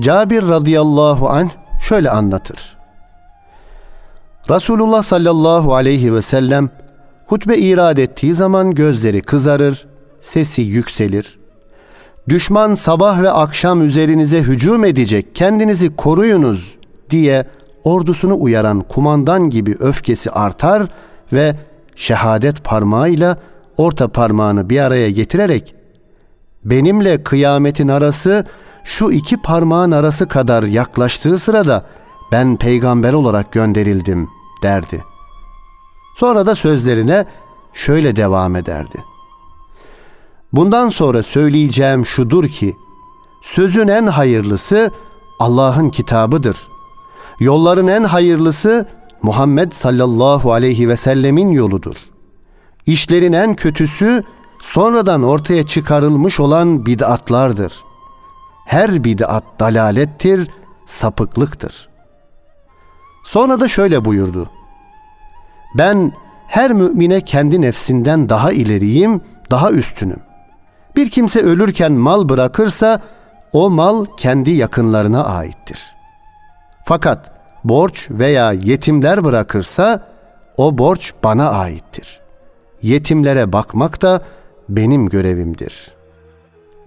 Cabir radıyallahu anh şöyle anlatır. Resulullah sallallahu aleyhi ve sellem hutbe irad ettiği zaman gözleri kızarır, sesi yükselir. Düşman sabah ve akşam üzerinize hücum edecek, kendinizi koruyunuz diye ordusunu uyaran kumandan gibi öfkesi artar ve şehadet parmağıyla orta parmağını bir araya getirerek benimle kıyametin arası şu iki parmağın arası kadar yaklaştığı sırada ben peygamber olarak gönderildim derdi. Sonra da sözlerine şöyle devam ederdi. Bundan sonra söyleyeceğim şudur ki sözün en hayırlısı Allah'ın kitabıdır. Yolların en hayırlısı Muhammed sallallahu aleyhi ve sellemin yoludur. İşlerin en kötüsü sonradan ortaya çıkarılmış olan bid'atlardır. Her bid'at dalalettir, sapıklıktır. Sonra da şöyle buyurdu. Ben her mümine kendi nefsinden daha ileriyim, daha üstünüm. Bir kimse ölürken mal bırakırsa o mal kendi yakınlarına aittir. Fakat borç veya yetimler bırakırsa o borç bana aittir. Yetimlere bakmak da benim görevimdir.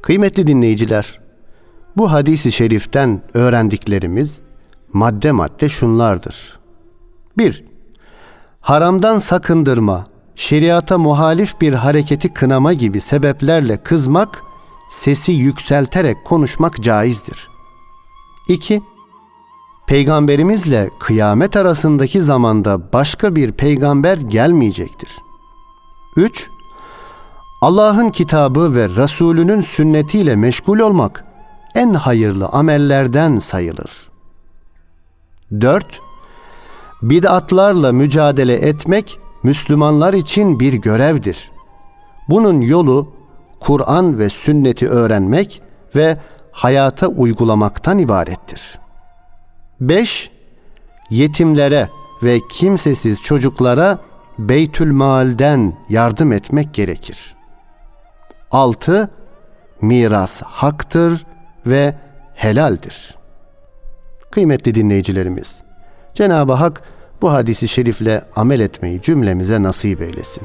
Kıymetli dinleyiciler, bu hadisi şeriften öğrendiklerimiz madde madde şunlardır. 1. Haramdan sakındırma, şeriata muhalif bir hareketi kınama gibi sebeplerle kızmak, sesi yükselterek konuşmak caizdir. 2. Peygamberimizle kıyamet arasındaki zamanda başka bir peygamber gelmeyecektir. 3. Allah'ın kitabı ve Resulünün sünnetiyle meşgul olmak en hayırlı amellerden sayılır. 4. Bid'atlarla mücadele etmek Müslümanlar için bir görevdir. Bunun yolu Kur'an ve sünneti öğrenmek ve hayata uygulamaktan ibarettir. 5. Yetimlere ve kimsesiz çocuklara Beytül Mal'den yardım etmek gerekir. 6. Miras haktır ve helaldir. Kıymetli dinleyicilerimiz, Cenab-ı Hak bu hadisi şerifle amel etmeyi cümlemize nasip eylesin.